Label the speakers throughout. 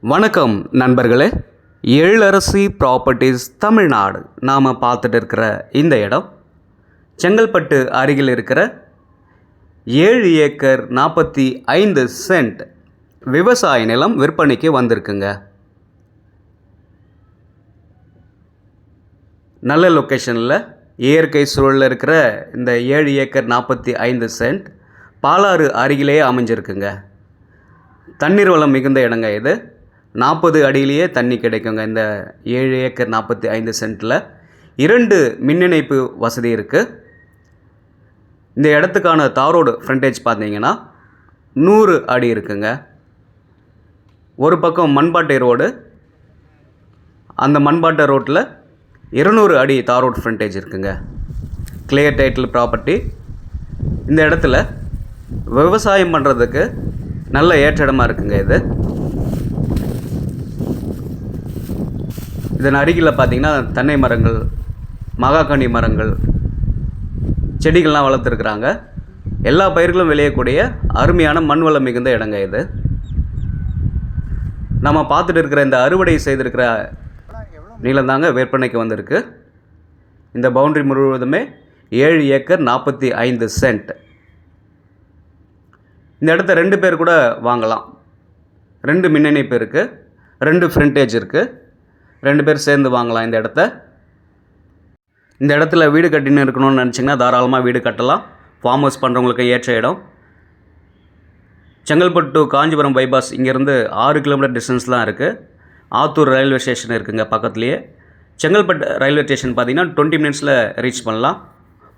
Speaker 1: வணக்கம் நண்பர்களே. எழிலரசி ப்ராப்பர்ட்டிஸ் தமிழ்நாடு. நாம் பார்த்துட்டு இருக்கிற இந்த இடம் செங்கல்பட்டு அருகில் இருக்கிற ஏழு ஏக்கர் நாற்பத்தி ஐந்து சென்ட் விவசாய நிலம் விற்பனைக்கு வந்திருக்குங்க. நல்ல லொக்கேஷனில் இயற்கை சூழலில் இருக்கிற இந்த ஏழு ஏக்கர் நாற்பத்தி ஐந்து சென்ட் பாலாறு அருகிலேயே அமைஞ்சிருக்குங்க. தண்ணீர் வளம் மிகுந்த இடங்க இது. நாற்பது அடியிலேயே தண்ணி கிடைக்குங்க. இந்த ஏழு ஏக்கர் நாற்பத்தி ஐந்து சென்ட்டில் இரண்டு மின் இணைப்பு வசதி இருக்குது இந்த இடத்துக்கான தாரோடு ஃப்ரண்டேஜ் பார்த்தீங்கன்னா நூறு அடி இருக்குங்க. ஒரு பக்கம் மண்பாட்டை ரோடு அந்த மண்பாட்டை ரோட்டில் இருநூறு அடி தார் ரோட் ஃப்ரண்டேஜ் இருக்குங்க. கிளியர் டைட்டில் ப்ராப்பர்ட்டி இந்த இடத்துல விவசாயம் பண்ணுறதுக்கு நல்ல ஏற்ற இடமா இருக்குங்க இது. இதன் அருகில் பார்த்திங்கன்னா தென்னை மரங்கள் மகாகனி மரங்கள் செடிகள்லாம் வளர்த்துருக்குறாங்க. எல்லா பயிர்களும் விளையக்கூடிய அருமையான மண் வளம் மிகுந்த இடங்க இது. நம்ம பார்த்துட்டு இருக்கிற இந்த அறுவடை செய்திருக்கிற நீளம் தாங்க விற்பனைக்கு வந்திருக்கு. இந்த பவுண்டரி முழுவதுமே ஏழு ஏக்கர் நாற்பத்தி ஐந்து சென்ட். இந்த இடத்த ரெண்டு பேர் கூட வாங்கலாம். ரெண்டு மின் இருக்குது ரெண்டு ஃப்ரண்டேஜ் இருக்குது ரெண்டு பேர் சேர்ந்து வாங்கலாம் இந்த இடத்த. இந்த இடத்துல வீடு கட்டின்னு இருக்கணும்னு நினச்சிங்கன்னா தாராளமாக வீடு கட்டலாம். ஃபார்ம் ஹவுஸ் பண்ணுறவங்களுக்கு ஏற்ற இடம். செங்கல்பட்டு டு காஞ்சிபுரம் பைபாஸ் இங்கேருந்து ஆறு கிலோமீட்டர் டிஸ்டன்ஸ் தான் இருக்குது ஆத்தூர் ரயில்வே ஸ்டேஷன் இருக்குங்க பக்கத்துலேயே. செங்கல்பட்டு ரயில்வே ஸ்டேஷன் பார்த்தீங்கன்னா டுவெண்ட்டி மினிட்ஸில் ரீச் பண்ணலாம்.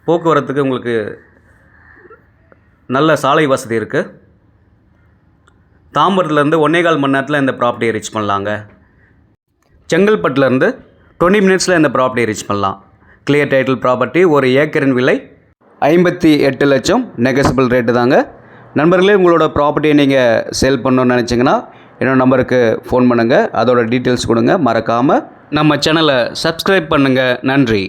Speaker 1: போக்குவரத்துக்கு உங்களுக்கு நல்ல சாலை வசதி இருக்குது தாம்பரத்துலேருந்து ஒன்னே கால் மணி நேரத்தில் இந்த ப்ராப்பர்ட்டியை ரீச் பண்ணலாங்க. செங்கல்பட்டுலேருந்து டுவெண்ட்டி மினிட்ஸில் இந்த ப்ராப்பர்ட்டியை ரீச் பண்ணலாம். கிளியர் டைட்டில் ப்ராப்பர்ட்டி ஒரு ஏக்கரின் விலை ஐம்பத்தி எட்டு லட்சம். நெகசிபிள் ரேட்டு தாங்க. நண்பர்களே உங்களோட ப்ராப்பர்ட்டியை நீங்கள் சேல் பண்ணணும்னு நினச்சிங்கன்னா என்னோட நம்பருக்கு ஃபோன் பண்ணுங்கள் அதோட டீட்டெயில்ஸ் கொடுங்க. மறக்காமல் நம்ம சேனலை சப்ஸ்கிரைப் பண்ணுங்கள் நன்றி.